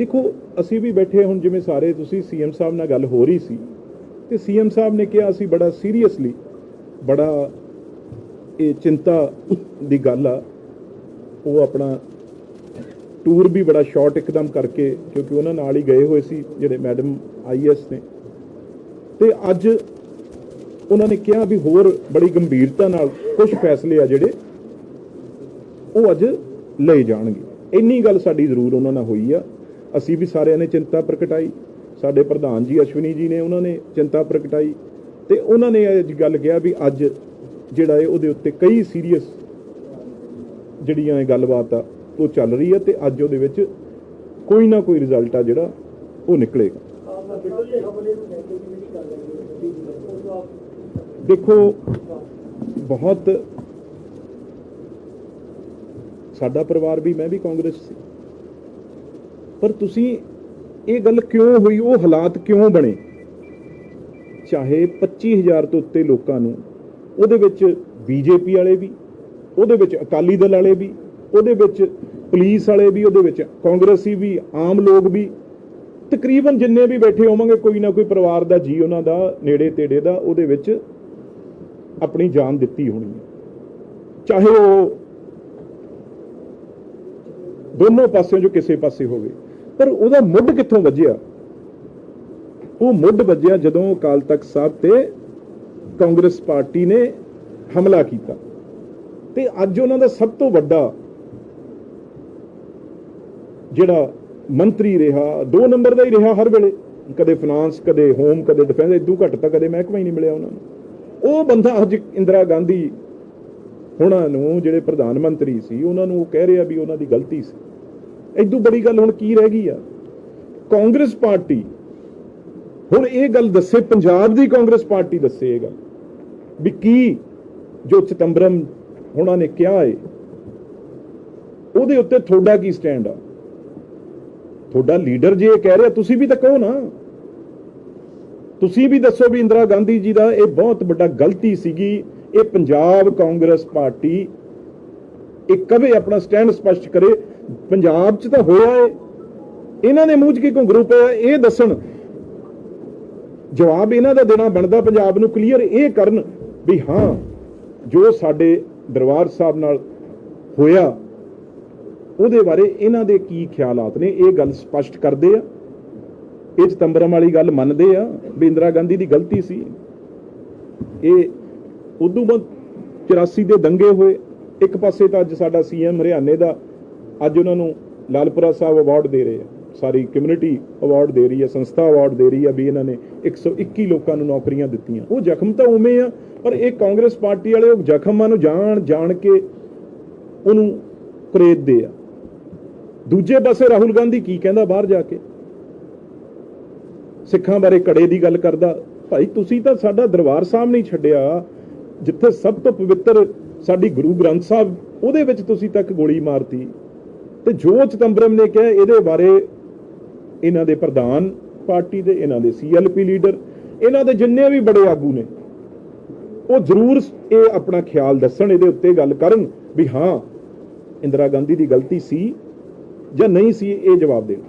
ਦੇਖੋ, ਅਸੀਂ ਵੀ ਬੈਠੇ ਹੁਣ ਜਿਵੇਂ ਸਾਰੇ ਤੁਸੀਂ ਸੀਐਮ ਸਾਹਿਬ ਨਾਲ ਗੱਲ ਹੋ ਰਹੀ ਸੀ, ਤੇ ਸੀਐਮ ਸਾਹਿਬ ਨੇ ਕਿਹਾ ਅਸੀਂ ਬੜਾ ਸੀਰੀਅਸਲੀ ਬੜਾ ਇਹ ਚਿੰਤਾ ਦੀ ਗੱਲ ਆ, ਉਹ ਆਪਣਾ ਟੂਰ ਵੀ ਬੜਾ ਸ਼ਾਰਟ ਇੱਕਦਮ ਕਰਕੇ, ਕਿਉਂਕਿ ਉਹਨਾਂ ਨਾਲ ਹੀ ਗਏ ਹੋਏ ਸੀ, ਜਿਹੜੇ ਮੈਡਮ ਆਈਐਸ ਨੇ। ਤੇ ਅੱਜ ਉਹਨਾਂ ਨੇ ਕਿਹਾ ਵੀ ਹੋਰ ਬੜੀ ਗੰਭੀਰਤਾ ਨਾਲ ਕੁਝ ਫੈਸਲੇ ਆ ਜਿਹੜੇ ਉਹ ਅੱਜ ਲਏ ਜਾਣਗੇ। ਇੰਨੀ ਗੱਲ ਸਾਡੀ ਜ਼ਰੂਰ ਉਹਨਾਂ ਨਾਲ ਹੋਈ ਆ। ਅਸੀਂ ਵੀ ਸਾਰਿਆਂ ਨੇ ਚਿੰਤਾ ਪ੍ਰਗਟਾਈ। ਸਾਡੇ ਪ੍ਰਧਾਨ ਜੀ ਅਸ਼ਵਨੀ ਜੀ ਨੇ ਉਹਨਾਂ ਨੇ ਚਿੰਤਾ ਪ੍ਰਗਟਾਈ। ਤੇ ਉਹਨਾਂ ਨੇ ਇਹ ਗੱਲ ਕਿਹਾ ਵੀ ਅੱਜ ਜਿਹੜਾ ਹੈ ਉਹਦੇ ਉੱਤੇ ਕਈ ਸੀਰੀਅਸ ਜਿਹੜੀਆਂ ਇਹ ਗੱਲਬਾਤ ਆ, ਉਹ ਚੱਲ ਰਹੀ ਹੈ ਤੇ ਅੱਜ ਉਹਦੇ ਵਿੱਚ ਕੋਈ ਨਾ ਕੋਈ ਰਿਜ਼ਲਟ ਆ ਜਿਹੜਾ ਉਹ ਨਿਕਲੇਗਾ। ਦੇਖੋ, ਬਹੁਤ ਸਾਡਾ ਪਰਿਵਾਰ ਵੀ, ਮੈਂ ਵੀ ਕਾਂਗਰਸ ਸੀ। ਪਰ ਤੁਸੀਂ ਇਹ ਗੱਲ ਕਿਉਂ ਹੋਈ? ਉਹ ਹਾਲਾਤ ਕਿਉਂ ਬਣੇ? ਚਾਹੇ 25000 ਤੋਂ ਉੱਤੇ ਲੋਕਾਂ ਨੂੰ, ਉਹਦੇ ਵਿੱਚ ਬੀਜੇਪੀ ਵਾਲੇ ਵੀ, ਉਹਦੇ ਵਿੱਚ ਅਕਾਲੀ ਦਲ ਵਾਲੇ ਵੀ, ਉਹਦੇ ਵਿੱਚ ਪੁਲਿਸ ਵਾਲੇ ਵੀ, ਉਹਦੇ ਵਿੱਚ ਕਾਂਗਰਸੀ ਵੀ, ਆਮ ਲੋਕ ਵੀ, ਤਕਰੀਬਨ ਜਿੰਨੇ ਵੀ ਬੈਠੇ ਹੋਵਾਂਗੇ, ਕੋਈ ਨਾ ਕੋਈ ਪਰਿਵਾਰ ਦਾ ਜੀ ਉਹਨਾਂ ਦਾ, ਨੇੜੇ ਤੇੜੇ ਦਾ, ਉਹਦੇ ਵਿੱਚ ਆਪਣੀ ਜਾਨ ਦਿੱਤੀ ਹੋਣੀ ਹੈ। ਚਾਹੇ ਉਹ ਦੋਨੋਂ ਪਾਸਿਓਂ ਜੋ ਕਿਸੇ ਪਾਸੇ ਹੋਵੇ। ਪਰ ਉਹਦਾ ਮੁੱਢ ਕਿੱਥੋਂ ਵੱਜਿਆ? ਉਹ ਮੁੱਢ ਵੱਜਿਆ ਜਦੋਂ ਅਕਾਲ ਤਖਤ ਸਾਹਿਬ ਤੇ ਕਾਂਗਰਸ ਪਾਰਟੀ ਨੇ ਹਮਲਾ ਕੀਤਾ। ਤੇ ਅੱਜ ਉਹਨਾਂ ਦਾ ਸਭ ਤੋਂ ਵੱਡਾ ਜਿਹੜਾ ਮੰਤਰੀ ਰਿਹਾ, ਦੋ ਨੰਬਰ ਦਾ ਹੀ ਰਿਹਾ ਹਰ ਵੇਲੇ। ਕਦੇ ਫਾਈਨਾਂਸ ਕਦੇ ਹੋਮ ਕਦੇ ਡਿਫੈਂਸ ਇਦੋਂ ਘੱਟ ਤਾਂ ਕਦੇ ਮਹਿਕਮਾ ਹੀ ਨਹੀਂ ਮਿਲਿਆ ਉਹਨਾਂ ਨੂੰ। ਉਹ ਬੰਦਾ ਅੱਜ ਇੰਦਰਾ ਗਾਂਧੀ, ਉਹਨਾਂ ਨੂੰ ਜਿਹੜੇ ਪ੍ਰਧਾਨ ਮੰਤਰੀ ਸੀ, ਉਹਨਾਂ ਨੂੰ ਉਹ ਕਹਿ ਰਿਹਾ ਵੀ ਉਹਨਾਂ ਦੀ ਗਲਤੀ ਸੀ। ਇਦੋਂ ਬੜੀ ਗੱਲ ਹੁਣ ਕੀ ਰਹਿ ਗਈ ਆ? ਕਾਂਗਰਸ ਪਾਰਟੀ, ਹੁਣ ਇਹ ਗੱਲ ਦੱਸੇ, ਪੰਜਾਬ ਦੀ ਕਾਂਗਰਸ ਪਾਰਟੀ ਦੱਸੇ ਇਹ ਗੱਲ ਵੀ ਕੀ ਜੋ ਚਿਦੰਬਰਮ ਉਹਨਾਂ ਨੇ ਕਿਹਾ ਏ, ਉਹਦੇ ਉੱਤੇ ਤੁਹਾਡਾ ਕੀ ਸਟੈਂਡ ਆ? ਤੁਹਾਡਾ ਲੀਡਰ ਜੇ ਕਹਿ ਰਿਹਾ, ਤੁਸੀਂ ਵੀ ਤਾਂ ਕਹੋ ਨਾ। ਤੁਸੀਂ ਵੀ ਦੱਸੋ ਵੀ ਇੰਦਰਾ ਗਾਂਧੀ ਜੀ ਦਾ ਇਹ ਬਹੁਤ ਵੱਡਾ ਗਲਤੀ ਸੀਗੀ, ਇਹ ਪੰਜਾਬ ਕਾਂਗਰਸ ਪਾਰਟੀ ਇਹ ਕਦੇ ਆਪਣਾ ਸਟੈਂਡ ਸਪਸ਼ਟ ਕਰੇ, ਪੰਜਾਬ 'ਚ ਤਾਂ ਹੋਇਆ ਏ। ਇਹਨਾਂ ਦੇ ਮੂੰਹ 'ਚ ਕੀ ਘੁੰਗਰੂ ਪਿਆ? ਇਹ ਦੱਸਣ। ਜਵਾਬ ਇਹਨਾਂ ਦਾ ਦੇਣਾ ਬਣਦਾ ਪੰਜਾਬ ਨੂੰ ਕਲੀਅਰ ਇਹ ਕਰਨ ਵੀ ਹਾਂ, ਜੋ ਸਾਡੇ ਦਰਬਾਰ ਸਾਹਿਬ ਨਾਲ ਹੋਇਆ, ਉਹਦੇ ਬਾਰੇ ਇਹਨਾਂ ਦੇ ਕੀ ਖਿਆਲਾਤ ਨੇ, ਇਹ ਗੱਲ ਸਪਸ਼ਟ ਕਰਦੇ ਆ। ਇਹ ਚਤੰਬਰਮ ਵਾਲੀ ਗੱਲ ਮੰਨਦੇ ਆ, ਵੀ ਇੰਦਰਾ ਗਾਂਧੀ ਦੀ ਗਲਤੀ ਸੀ। ਇਹ ਉਦੋਂ ਬਾਅਦ 84 ਦੇ ਦੰਗੇ ਹੋਏ। ਇੱਕ ਪਾਸੇ ਤਾਂ ਅੱਜ ਸਾਡਾ ਸੀਐਮ ਹਰਿਆਣੇ ਦਾ ਅੱਜ ਉਹਨਾਂ ਨੂੰ ਲਾਲਪੁਰਾ ਸਾਹਿਬ ਅਵਾਰਡ ਦੇ ਰਹੇ ਆ। ਸਾਰੀ ਕਮਿਊਨਿਟੀ ਅਵਾਰਡ ਦੇ ਰਹੀ ਹੈ ਸੰਸਥਾ ਅਵਾਰਡ ਦੇ ਰਹੀ ਹੈ ਵੀ ਇਹਨਾਂ ਨੇ 121 ਲੋਕਾਂ ਨੂੰ ਨੌਕਰੀਆਂ ਦਿੱਤੀਆਂ। ਉਹ ਜ਼ਖਮ ਤਾਂ ਉਵੇਂ ਆ, ਪਰ ਇਹ ਕਾਂਗਰਸ ਪਾਰਟੀ ਵਾਲੇ ਉਹ ਜ਼ਖਮਾਂ ਨੂੰ ਜਾਣ ਜਾਣ ਕੇ ਉਹਨੂੰ ਦੇ ਆ। ਦੂਜੇ ਪਾਸੇ ਰਾਹੁਲ ਗਾਂਧੀ ਕੀ ਕਹਿੰਦਾ ਬਾਹਰ ਜਾ ਕੇ? ਸਿੱਖਾਂ ਬਾਰੇ ਕੜੇ ਦੀ ਗੱਲ ਕਰਦਾ, ਭਾਈ ਤੁਸੀਂ ਤਾਂ ਸਾਡਾ ਦਰਬਾਰ ਸਾਹਿਬ ਨਹੀਂ ਛੱਡਿਆ। ਜਿੱਥੇ ਸਭ ਤੋਂ ਪਵਿੱਤਰ ਸਾਡੀ ਗੁਰੂ ਗ੍ਰੰਥ ਸਾਹਿਬ, ਉਹਦੇ ਵਿੱਚ ਤੁਸੀਂ ਤੱਕ ਗੋਲੀ ਮਾਰਤੀ। ਤੇ ਜੋ ਚਿਦੰਬਰਮ ਨੇ ਕਿਹਾ, ਇਹਦੇ ਬਾਰੇ ਇਹਨਾਂ ਦੇ ਪ੍ਰਧਾਨ ਪਾਰਟੀ ਦੇ, ਇਹਨਾਂ ਦੇ ਸੀਐਲਪੀ ਲੀਡਰ, ਇਹਨਾਂ ਦੇ ਜਿੰਨੇ ਵੀ ਬੜੇ ਆਗੂ ਨੇ, ਉਹ ਜ਼ਰੂਰ ਇਹ ਆਪਣਾ ਖਿਆਲ ਦੱਸਣ, ਇਹਦੇ ਉੱਤੇ ਗੱਲ ਕਰਨ ਵੀ ਹਾਂ, ਇੰਦਰਾ ਗਾਂਧੀ ਦੀ ਗਲਤੀ ਸੀ ਜਾਂ ਨਹੀਂ ਸੀ, ਇਹ ਜਵਾਬ ਦੇਣ।